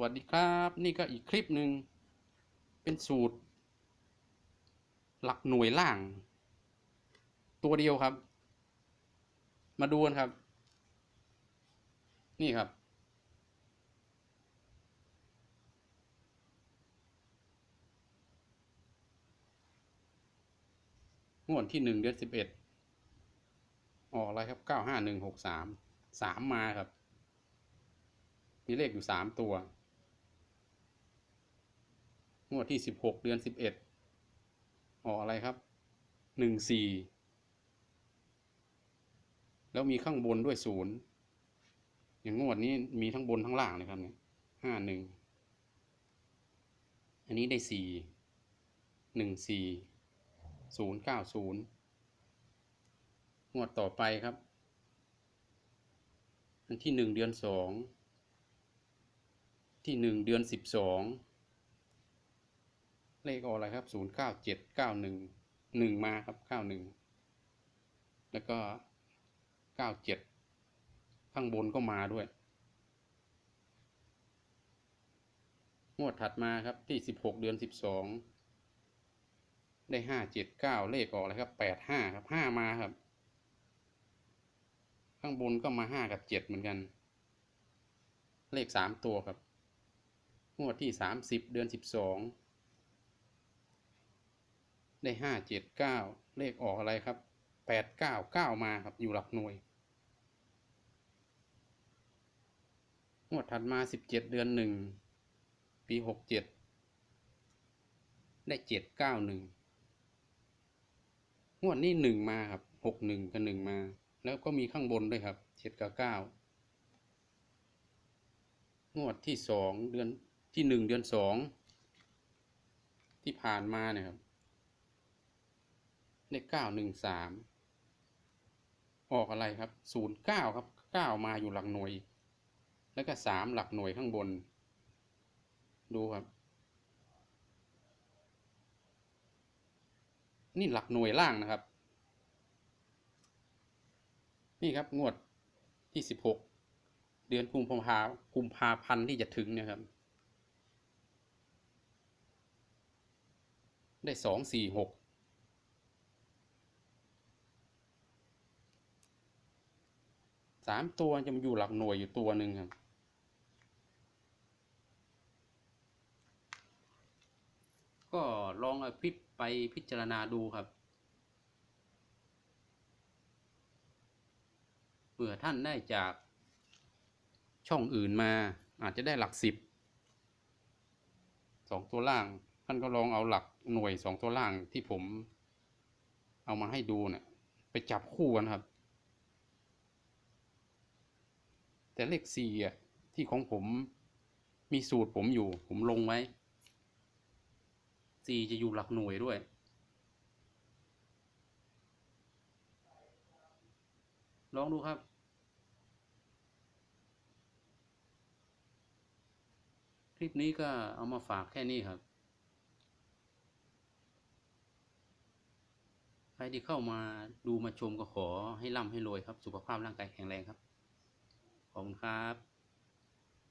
วัสดีครับ นี่ก็อีกคลิปหนึ่งเป็นสูตร หลักหน่วยล่าง ตัวเดียวครับ มาดูกันครับ นี่ครับ งวดที่หนึ่งเดือนสิบเอ็ดออกอะไรครับเก้าห้าหนึ่งหกสามสามมาครับมีเลขอยู่สามตัว งวดที่สิบหกเดือนสิบเอ็ดออกอะไรครับหนึ่งสี่แล้วมีข้างบนด้วยศูนย์อย่างงวดนี้มีทั้งบนทั้งล่างเลยครับเนี่ยห้าหนึ่งอันนี้ได้สี่หนึ่งสี่ศูนย์เก้าศูนย์งวดต่อไปครับ อันที่หนึ่งเดือนสองที่หนึ่งเดือนสิบสอง เลขออะไรครับศูนย์เก้าเจ็ดเก้าหนึ่งหนึ่งมาครับเก้าหนึ่งแล้วก็เก้าเจ็ดข้างบนก็มาด้วยงวดถัดมาครับที่สิบหกเดือนสิบสองได้ห้าเจ็ดเก้าเลขออกอะไรครับแปดห้าครับห้ามาครับ ข้างบนก็มาห้ากับเจ็ดเหมือนกัน เลขสามตัวครับ งวดที่สามสิบเดือนสิบสอง ได้ห้าเจ็ดเก้าเลขออกอะไรครับแปดเก้าเก้ามาครับอยู่หลักหน่วยงวดถัดมาสิบเจ็ดเดือนหนึ่งปีหกเจ็ดได้เจ็ดเก้าหนึ่งงวดนี้หนึ่งมาครับหกหนึ่งกับหนึ่งมา แล้วก็มีข้างบนด้วยครับเจ็ดกับเก้างวดที่สองเดือนที่หนึ่งเดือนสองที่ผ่านมาเนี่ยครับ ได้เก้าหนึ่งสามออกอะไรครับศูนย์เก้าครับเก้ามาอยู่หลักหน่วย แล้วก็สามหลักหน่วยข้างบน ดูครับ นี่หลักหน่วยล่างนะครับ นี่ครับงวดที่สิบหกเดือนกุมภาพันธ์กุมภาพันธ์ที่จะถึงเนี่ยครับ ได้สองสี่หก สามตัวจะมาอยู่หลักหน่วยอยู่ตัวหนึ่งครับ ก็ลองอพิไปพิจารณาดูครับเผื่อท่านได้จากช่องอื่นมา อาจจะได้หลักสิบสองตัวล่าง ท่านก็ลองเอาหลักหน่วยสองตัวล่างที่ผมเอามาให้ดูเนี่ยไปจับคู่กันครับ แต่เลขสี่ที่ของผมมีสูตรผมอยู่ ผมลงไว้สี่จะอยู่หลักหน่วยด้วย ลองดูครับคลิปนี้ก็เอามาฝากแค่นี้ครับ ใครที่เข้ามาดูมาชมก็ขอให้ร่ำให้รวยครับ สุขภาพร่างกายแข็งแรงครับ ขอบคุณครับ